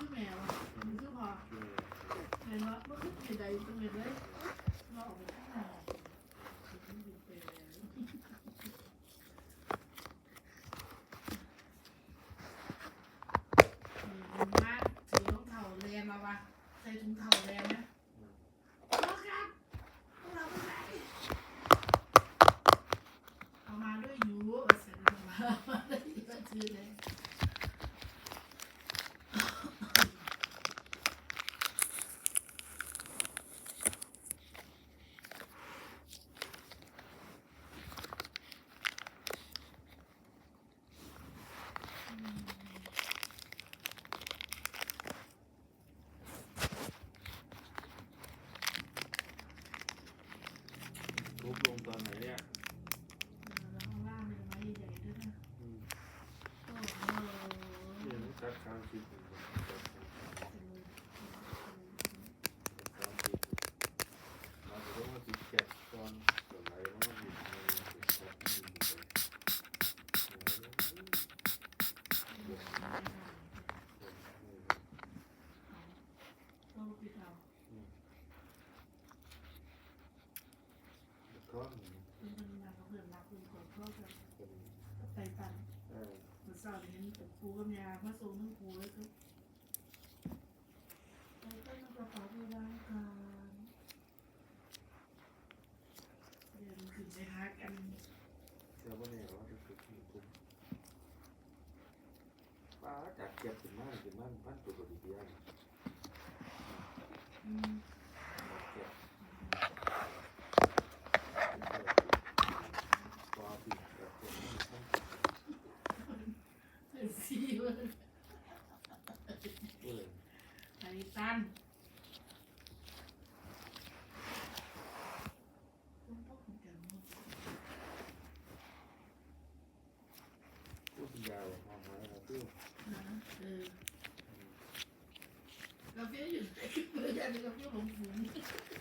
คือแมวมันคือพอเห็นว่าเมื่อคืนเห็นใดตรงนี้เลยเราออกไปข้างหน้ามาถึงรองเท้าเรียนมาว่าใส่ถุงเท้า ทุบลงตอนไหนเนี่ย แล้วข้างล่างเป็นไม้ใหญ่ๆด้วยนะ อืม โอ้โห นี่มันตัดกลางสิบตัดกลางสิบตัดกลางสิบมาถึงว่าสิบเจ็ดตอนตอนไหนมันก็มีมันสิบหกมีไป โอ้พี่เขา ก็เป็นคนงาเขาเพื่อนรักคุณคนก็แบบเป็นไต่ตันเออมันเศร้าอย่างนี้กับครูกับยาพระสงฆ์ทั้งครูเลยก็ไปก็นกระเป๋าโบราณกันเดินขึ้นไปหากันเชื่อว่าแน่ว่าจะคือที่ทุบป้าจากเก็บถึงมั่นถึงมั่นพันตัวตัวเดียวอืม เก็บปลาปีกกับเก็บพัน เป็นสีเว้ยเออไต่ตันต้องพกเหมือนกันหมดพูดยาวมองมาแล้วคือนะเออกาแฟอยู่ไหนเพื่อนอยากกินกาแฟหลงฝูง